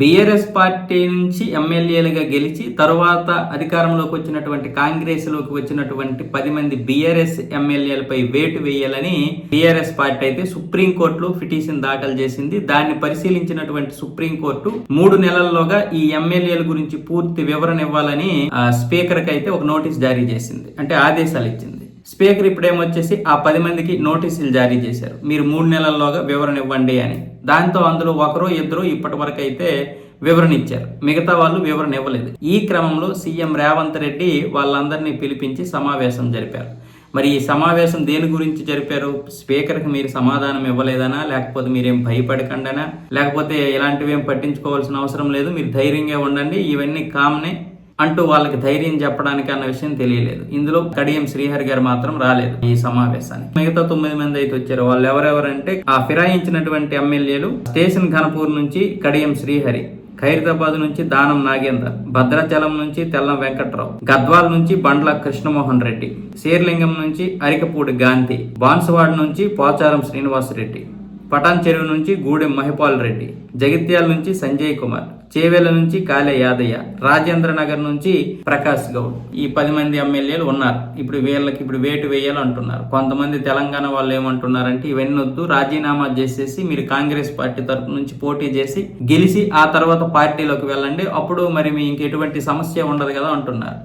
BRS party నుంచి ఎమ్మెల్యేలుగా గెలిచి తరువాత అధికారంలోకి వచ్చినటువంటి కాంగ్రెస్లోకి వచ్చినటువంటి పది మంది బీఆర్ఎస్ ఎమ్మెల్యేలపై వేటు వేయాలని బీఆర్ఎస్ పార్టీ అయితే సుప్రీంకోర్టులో పిటిషన్ దాఖలు చేసింది. దాన్ని పరిశీలించినటువంటి సుప్రీంకోర్టు మూడు నెలల్లోగా ఈ ఎమ్మెల్యేల గురించి పూర్తి వివరణ ఇవ్వాలని ఆ, స్పీకర్కి అయితే ఒక నోటీస్ జారీ చేసింది. అంటే ఆదేశాలు ఇచ్చింది. స్పీకర్ ఇప్పుడేమొచ్చేసి ఆ పది మందికి నోటీసులు జారీ చేశారు. మీరు మూడు నెలల్లోగా వివరణ ఇవ్వండి అని. దాంతో అందులో ఒకరో ఇద్దరు ఇప్పటి వరకు అయితే వివరణ ఇచ్చారు. మిగతా వాళ్ళు వివరణ ఇవ్వలేదు. ఈ క్రమంలో సీఎం రేవంత్ రెడ్డి వాళ్ళందరినీ పిలిపించి సమావేశం జరిపారు. మరి ఈ సమావేశం దేని గురించి జరిపారు? స్పీకర్కి మీరు సమాధానం ఇవ్వలేదనా? లేకపోతే మీరేం భయపడకండనా? లేకపోతే ఇలాంటివి ఏం పట్టించుకోవాల్సిన అవసరం లేదు? మీరు ధైర్యంగా ఉండండి. ఇవన్నీ కామనే అంటూ వాళ్ళకి ధైర్యం చెప్పడానికి అన్న విషయం తెలియలేదు. ఇందులో కడియం శ్రీహరి గారు మాత్రం రాలేదు ఈ సమావేశానికి. మిగతా తొమ్మిది మంది అయితే వచ్చారు. వాళ్ళు ఎవరెవరంటే ఆ ఫిరాయించినటువంటి ఎమ్మెల్యేలు స్టేషన్ ఘనపూర్ నుంచి కడియం శ్రీహరి ఖైరతాబాద్ నుంచి దానం నాగేందర్ భద్రాచలం నుంచి తెల్లం వెంకట్రావు గద్వాల్ నుంచి బండ్ల కృష్ణమోహన్ రెడ్డి శేర్లింగం నుంచి అరికపూడి గాంధీ బాన్సువాడ నుంచి పోచారం శ్రీనివాస్ రెడ్డి పటాన్ చెరువు నుంచి గూడెం మహిపాల్ రెడ్డి జగిత్యాల నుంచి సంజయ్ కుమార్ చేవెల నుంచి కాలే యాదయ్య రాజేంద్ర నగర్ నుంచి ప్రకాష్ గౌడ్. ఈ పది మంది ఎమ్మెల్యేలు ఉన్నారు. ఇప్పుడు వీళ్ళకి ఇప్పుడు వేటు వేయాలంటున్నారు కొంతమంది తెలంగాణ వాళ్ళు ఏమంటున్నారంటే ఇవన్నీ వద్దు రాజీనామా చేసేసి మీరు కాంగ్రెస్ పార్టీ తరపు నుంచి పోటీ చేసి గెలిచి ఆ తర్వాత పార్టీలోకి వెళ్ళండి. అప్పుడు మరి మీ ఇంకెటువంటి సమస్య ఉండదు కదా అంటున్నారు.